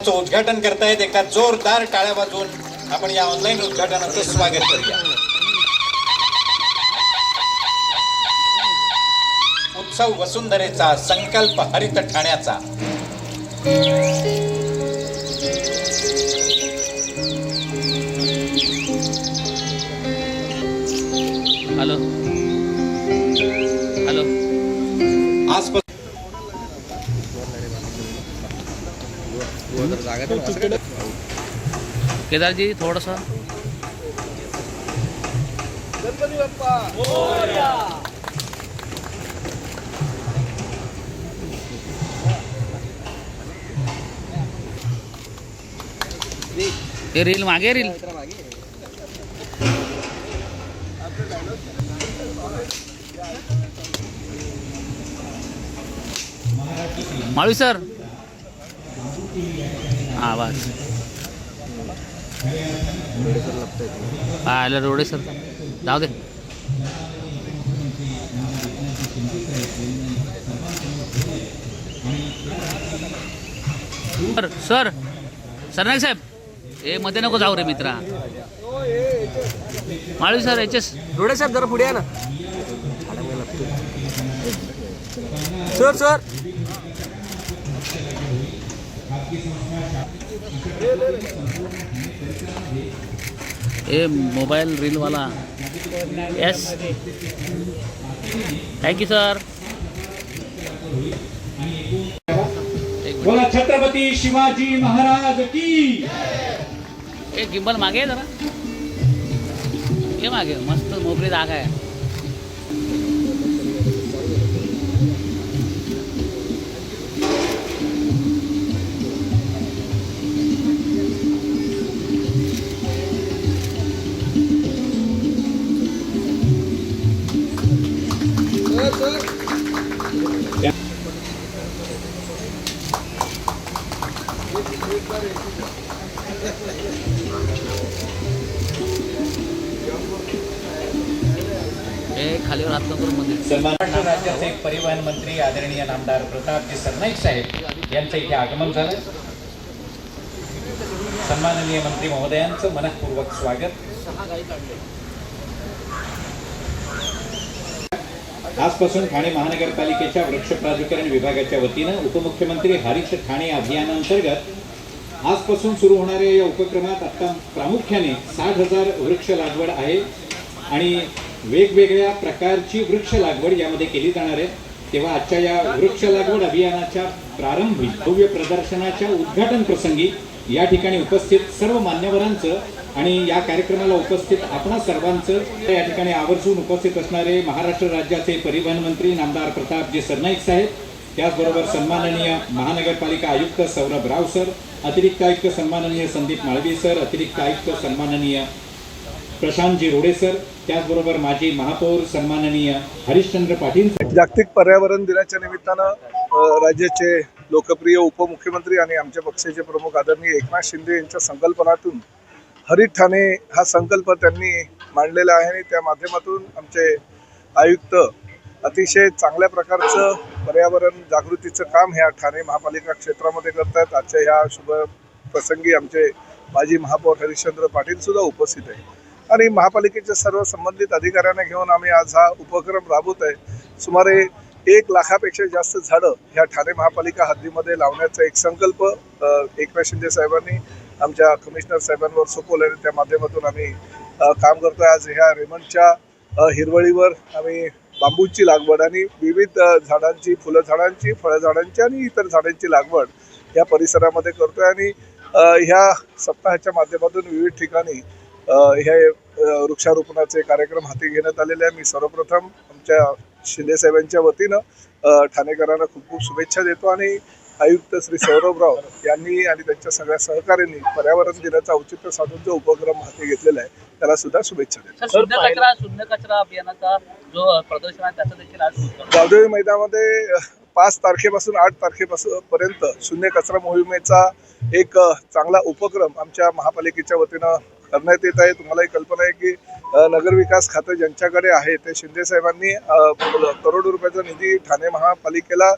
चं उद्घाटन करतायत. एका जोरदार टाळ्या वाजून आपण या ऑनलाईन उद्घाटनाचं स्वागत करूया. उत्सव वसुंधरेचा संकल्प हरित ठाण्याचा. केदारजी थोडंसं. हे रील मागे रील. माळवी सर. आवाज. बस हा आलं रोडे सर. जाऊ दे. Sir sir. सरनाईक साहेब. हे मध्ये नको जाऊ रे मित्रा. माळवी सर याचेस रोडे साहेब जरा पुढे या ना. Sir sir. ए मोबाईल रीलवाला येस थँक्यू सर बोला छत्रपती शिवाजी महाराज की? एक गिंबल मागे जरा. ये मागे मस्त मोकळी जागा आहे. खालीवर हात नको महाराष्ट्र राज्याचे परिवहन मंत्री आदरणीय नामदार प्रतापजी सरनाईक साहेब यांचं इथे आगमन झालं. सन्माननीय मंत्री महोदयांचं मनपूर्वक स्वागत. आजपासून ठाणे महानगरपालिकेच्या वृक्ष प्राधिकरण विभागाच्या वतीनं उपमुख्यमंत्री हरित ठाणे अभियानांतर्गत आजपासून सुरू होणाऱ्या या उपक्रमात आता प्रामुख्याने साठ हजार वृक्ष लागवड आहे आणि वेगवेगळ्या प्रकारची वृक्ष लागवड यामध्ये केली जाणार आहे. तेव्हा आजच्या या वृक्ष लागवड अभियानाच्या प्रारंभी भव्य प्रदर्शनाच्या उद्घाटन प्रसंगी या ठिकाणी उपस्थित सर्व मान्यवरांचं आणि या कार्यक्रमाला उपस्थित आपणा सर्वांचं या ठिकाणी आवर्जून उपस्थित असणारे महाराष्ट्र राज्याचे परिवहन मंत्री नामदार प्रतापजी सरनाईक साहेब त्याचबरोबर सन्माननीय महानगरपालिका आयुक्त सौरभ राव सर अतिरिक्त आयुक्त सन्माननीय संदीप माळवी सर अतिरिक्त आयुक्त सन्माननीय प्रशांतजी रोडे सर त्याचबरोबर माजी महापौर सन्माननीय हरिश्चंद्र पाटील जागतिक पर्यावरण दिनाच्या निमित्तानं राज्याचे लोकप्रिय उपमुख्यमंत्री आणि आमच्या पक्षाचे प्रमुख आदरणीय एकनाथ शिंदे यांच्या संकल्पनातून हरित ठाणे हा संकल्प त्यांनी मांडलेला आहे आणि त्या माध्यमातून आमचे आयुक्त अतिशय चांगल्या प्रकारचं पर्यावरण जागृतीचं काम ह्या ठाणे महापालिका क्षेत्रामध्ये करतात आजच्या ह्या शुभ प्रसंगी आमचे माजी महापौर हरिश्चंद्र पाटील सुद्धा उपस्थित आहे आणि महापालिकेच्या सर्व संबंधित अधिकाऱ्यांना घेऊन आम्ही आज हा उपक्रम राबवत आहे. सुमारे एक लाखापेक्षा जास्त झाडं ह्या ठाणे महापालिका हद्दीमध्ये लावण्याचा एक संकल्प एकनाथ शिंदे साहेबांनी आमच्या कमिशनर साहेबांवर सोपवलं आणि त्या माध्यमातून आम्ही काम करतोय. आज ह्या रेमंडच्या हिरवळीवर आम्ही बांबूची लागवड आणि विविध झाडांची फुलं झाडांची फळझाडांची आणि इतर झाडांची लागवड या परिसरामध्ये करतोय आणि ह्या सप्ताहाच्या माध्यमातून विविध ठिकाणी हे वृक्षारोपणाचे कार्यक्रम हाती घेण्यात आलेले आहे. मी सर्वप्रथम आमच्या शिंदेसाहेबांच्या वतीनं ठाणेकरांना खूप खूप शुभेच्छा देतो आणि आयुक्त श्री सौरभराव यांनी आणि त्यांच्या सगळ्या सहकाऱ्यांनी पर्यावरण दिनाचा औचित्य साधून जो उपक्रम हाती घेतलेला आहे त्याला सुद्धा शुभेच्छा देतो सर शून्य कचरा शून्य कचरा अभियानाचा जो प्रदर्शन आहे त्याचं देखील आज उद्घाटन. गावदेवी मैदानामध्ये पाच तारखेपासून आठ तारखेपासून पर्यंत शून्य कचरा मोहिमेचा एक चांगला उपक्रम आमच्या महापालिकेच्या वतीनं करण्यात येत आहे तुम्हालाही कल्पना आहे की नगरविकास खातं ज्यांच्याकडे आहे ते शिंदे साहेबांनी करोडो रुपयाचा निधी ठाणे महापालिकेला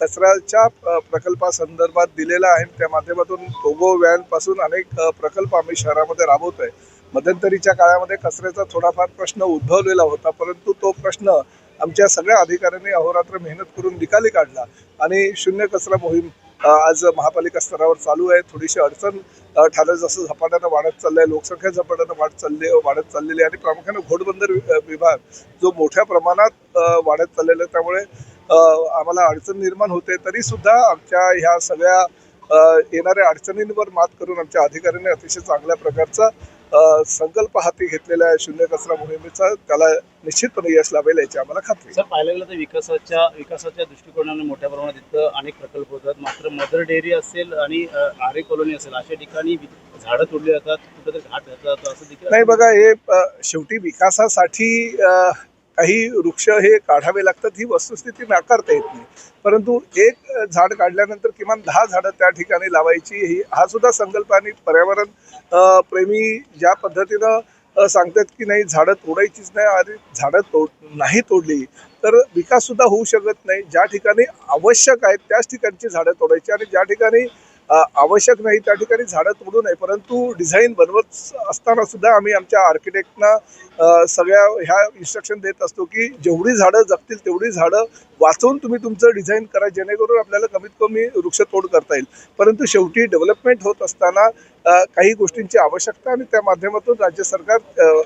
कचऱ्याच्या प्रकल्पासंदर्भात दिलेला आहे. त्या माध्यमातून टोगो व्हॅनपासून अनेक प्रकल्प आम्ही शहरामध्ये राबवतोय. मध्यंतरीच्या काळामध्ये कचऱ्याचा थोडाफार प्रश्न उद्भवलेला होता परंतु तो प्रश्न आमच्या सगळ्या अधिकाऱ्यांनी अहोरात्र मेहनत करून निकाली काढला. आणि शून्य कचरा मोहीम आज महापालिका स्तरावर चालू आहे. थोडीशी अडचण अ, ठाणे जसं झपाट्यानं वाढत चाललं आहे लोकसंख्या झपाट्यानं वाढत चालली वाढत चाललेली आहे आणि प्रामुख्याने घोडबंदर वि- विभाग जो मोठ्या प्रमाणात वाढत चाललेला आहे. त्यामुळे आम्हाला अडचण निर्माण होते. तरी सुद्धा आमच्या ह्या सगळ्या येणाऱ्या अडचणींवर मात करून आमच्या अधिकाऱ्यांनी अतिशय चांगल्या प्रकारचा संकल्प हाती घेतलेला आहे शून्य कचरा मोहिमेचा त्याला निश्चितपणे यश लाभेल याची आम्हाला खात्री. सर पाहायला गेलं तर विकासाच्या विकासाच्या दृष्टिकोनाने मोठ्या प्रमाणात इथं अनेक प्रकल्प होतात मात्र मदर डेअरी असेल आणि आरे कॉलनी असेल अशा ठिकाणी झाडं तोडली जातात कुठेतरी घाट घातला जातो असं देखील नाही बघा हे शेवटी विकासासाठी काही वृक्ष हे काढावे लागतात ही वस्तुस्थिती नाकारता येत नाही. परंतु एक झाड काढल्यानंतर किमान दहा झाडं त्या ठिकाणी लावायची ही हा सुद्धा संकल्प आणि पर्यावरण प्रेमी ज्या पद्धतीनं सांगतात की नाही झाडं तोडायचीच नाही आणि झाडं तोड नाही तोडली तर विकास सुद्धा होऊ शकत नाही. ज्या ठिकाणी आवश्यक आहेत त्याच ठिकाणची झाडं तोडायची आणि ज्या ठिकाणी आवश्यक नाही त्या ठिकाणी झाडं तोडू नये परंतु डिझाईन बनवत असताना सुद्धा आम्ही आमच्या आर्किटेक्टना सगळ्या ह्या इन्स्ट्रक्शन देत असतो की जेवढी झाडं जगतील तेवढी झाडं वाचवून तुम्ही तुमचं डिझाईन करा जेणेकरून आपल्याला कमीत कमी वृक्षतोड करता येईल. परंतु शेवटी डेव्हलपमेंट होत असताना काही गोष्टींची आवश्यकता आणि त्या माध्यमातून राज्य सरकार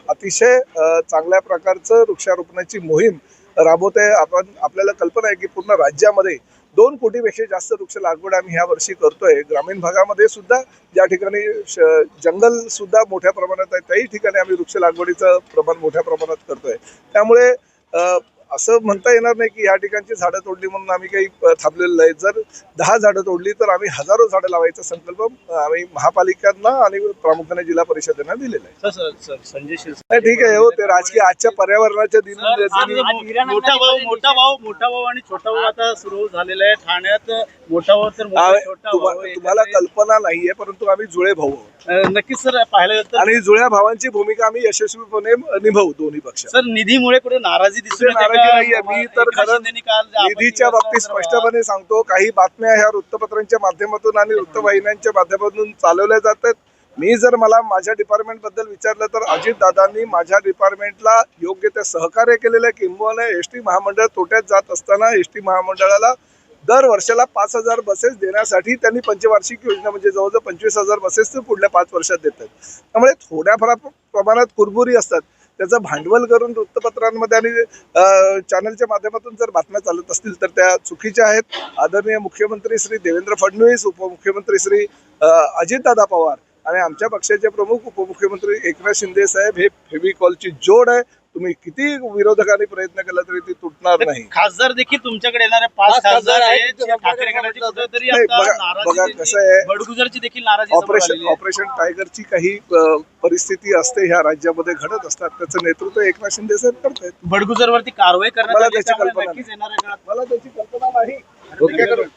अतिशय चांगल्या प्रकारचं वृक्षारोपणाची मोहीम राबवत आहे आपण आपल्याला कल्पना आहे की पूर्ण राज्यामध्ये दोन कोटीपेक्षा जास्त वृक्ष लागवड आम्ही ह्या वर्षी करतोय. ग्रामीण भागामध्ये सुद्धा ज्या ठिकाणी श- जंगल सुद्धा मोठ्या प्रमाणात आहे त्याही ठिकाणी आम्ही वृक्ष लागवडीचं प्रमाण मोठ्या प्रमाणात करतोय. त्यामुळे असं म्हणता येणार नाही की या ठिकाणची झाडं तोडली म्हणून आम्ही काही थांबलेलं नाही. जर दहा झाडं तोडली तर आम्ही हजारो झाडं लावायचा संकल्प आम्ही महापालिकांना आणि प्रामुख्याने जिल्हा परिषदेना दिलेला आहे. सर, सर, सर, संजय नाही, शिरसाट ठीक आहे हो ते राजकीय आजच्या पर्यावरणाच्या दिन मोठा भाऊ मोठा भाऊ मोठा भाऊ आणि छोटा भाऊ आता सुरू झालेला आहे. ठाण्यात मोठा भाऊ तर मोठा आ- छोटा तुम्हा- भाऊ तुम्हाला कल्पना नाहीये परंतु आम्ही जुळे भाऊ नक्कीच सर तर आणि जुळ्या भावांची भूमिका आम्ही यशस्वीपणे निभावू दोन्ही पक्ष. सर निधीमुळे कुठे नाराजी दिसून नाहीये. मी तर खरं निधीच्या बाबतीत स्पष्टपणे सांगतो काही बातम्या ह्या वृत्तपत्रांच्या माध्यमातून आणि वृत्तवाहिन्यांच्या माध्यमातून चालवल्या जातात. मी जर मला माझ्या डिपार्टमेंटबद्दल विचारलं तर अजित दादांनी माझ्या डिपार्टमेंटला योग्य ते सहकार्य केलेलं आहे किंबहुना एस टी महामंडळ तोट्यात जात असताना एस टी महामंडळाला दर वर्षाला पाच हजार बसेस देण्यासाठी त्यांनी पंचवार्षिक योजना म्हणजे जवळजवळ पंचवीस हजार बसेस पुढल्या पाच वर्षात देतात. त्यामुळे थोड्याफार प्रमाणात कुरबुरी असतात. त्याचं भांडवल करून वृत्तपत्रांमध्ये आणि चॅनलच्या माध्यमातून जर बातम्या चालत असतील तर त्या चुकीच्या आहेत. आदरणीय मुख्यमंत्री श्री देवेंद्र फडणवीस उपमुख्यमंत्री श्री अजितदादा पवार आणि आमच्या पक्षाचे प्रमुख उपमुख्यमंत्री एकनाथ शिंदे साहेब हे फेविकॉलची जोड आहे. तुम्ही किती विरोधकांनी प्रयत्न केला तरी ती तुटणार नाही खासदार देखील तुमच्याकडे येणारे पाच खासदार आहेत, आहेत बघा- कसं आहे, बडगुजरची देखील नाराजी समोर ऑपरेशन. ऑपरेशन टायगरची काही परिस्थिती असते ह्या राज्यामध्ये घडत असतात त्याचं नेतृत्व एकनाथ शिंदे साहेब करतायत बडगुजरवरती कारवाई करण्यात मला त्याची कल्पना नाही.